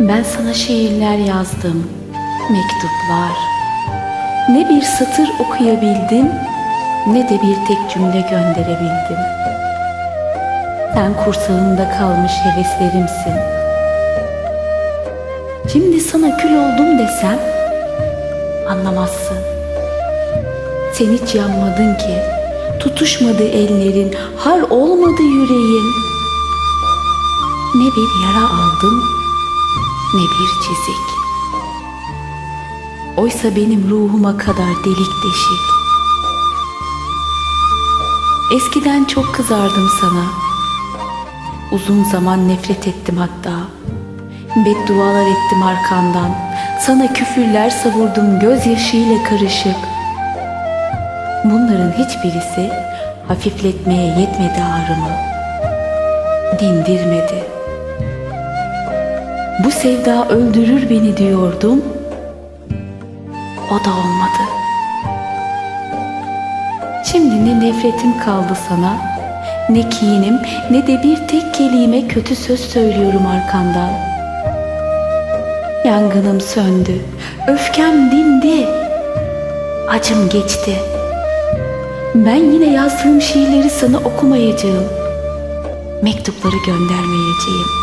Ben sana şiirler yazdım, mektuplar. Ne bir satır okuyabildim, ne de bir tek cümle gönderebildim. Sen kursağımda kalmış heveslerimsin. Şimdi sana kül oldum desem, anlamazsın. Sen hiç yanmadın ki, tutuşmadı ellerin, har olmadı yüreğin. Ne bir yara aldım, ne bir çizik. Oysa benim ruhuma kadar delik deşik. Eskiden çok kızardım sana. Uzun zaman nefret ettim hatta. Beddualar ettim arkandan. Sana küfürler savurdum gözyaşıyla karışık. Bunların hiçbirisi hafifletmeye yetmedi ağrımı. Dindirmedi. Bu sevda öldürür beni diyordum. O da olmadı. Şimdi ne nefretim kaldı sana, ne kinim, ne de bir tek kelime kötü söz söylüyorum arkandan. Yangınım söndü, öfkem dindi, acım geçti. Ben yine yazdığım şiirleri sana okumayacağım. Mektupları göndermeyeceğim.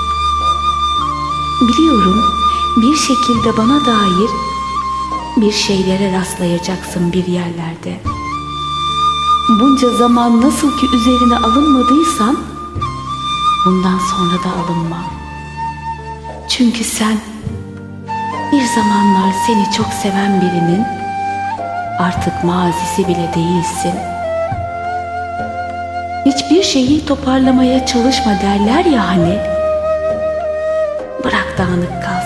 Biliyorum bir şekilde bana dair bir şeylere rastlayacaksın bir yerlerde. Bunca zaman nasıl ki üzerine alınmadıysan bundan sonra da alınma. Çünkü sen bir zamanlar seni çok seven birinin artık mazisi bile değilsin. Hiçbir şeyi toparlamaya çalışma derler ya hani. 干的卡。